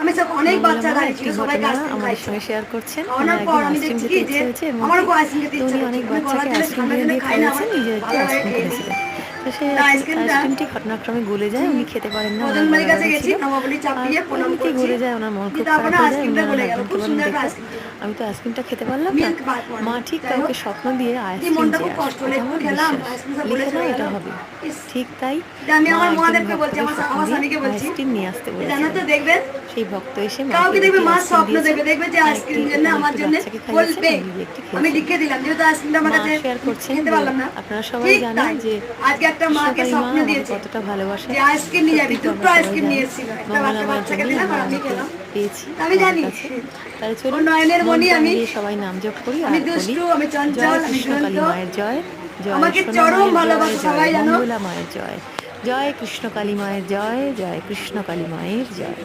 আমি সব অনেক বাচ্চা মা গাড়ি ছিল সবাই আইসক্রিম আমাদের সঙ্গে শেয়ার করছেন। ওনার পর আমি দেখছি যে ইচ্ছে এবং আইসক্রিম খেতে উনি অনেক বাচ্চাকে আইসক্রিম দিয়ে খাইয়েছেন নিজে আইসক্রিম খেয়েছিলেন আইসক্রিমটা- ঘটনাক্রমে গলে যায় উনি খেতে পারেন না এমনিতেই গলে যায় ওনার মন খুব খারাপ হয়ে যায় উনি আমি তো আইসক্রিমটা খেতে পারলাম না। মা ঠিক কাউকে স্বপ্ন দিয়ে আইসক্রিম আমার লিখে এটা হবে। ঠিক তাই আমার বলছি, আমার- আমার বলছি। আইসক্রিম নিয়ে আসতে দেখবেন সেই ভক্ত এসে কাউকে দেখবে মা স্বপ্ন দেখবে দেখবে যে আইসক্রিম জন্য আমার জন্য বলবে আমি। লিখে দিলাম যেহেতু আইসক্রিমটা আমার কাছে শেয়ার করছেন পারলাম না আপনারা সবাই জানেন যে আজকে একটা মাকে স্বপ্ন দিয়েছে কতটা ভালোবাসে যে আইসক্রিম নিয়ে যাবি দুটো আইসক্রিম সবাই নিয়ে এসেছিল একটা বাচ্চা বাচ্চাকে দিলাম আর আমি খেলাম পেয়েছি আমি জানি। কাছে। তাহলে চলুন নয়নের মন আমি। সবাই নাম জপ করি আমি দুষ্টু, আমি চঞ্চল, জয় আমি কৃষ্ণকালী দুরন্ত। মায়ের জয় জয় আমাকে সোনা চরম মায়ের জয়, সবাই জয় জানো। মঙ্গলা মায়ের জয় জয় কৃষ্ণকালী মায়ের জয় জয় কৃষ্ণকালী মায়ের জয়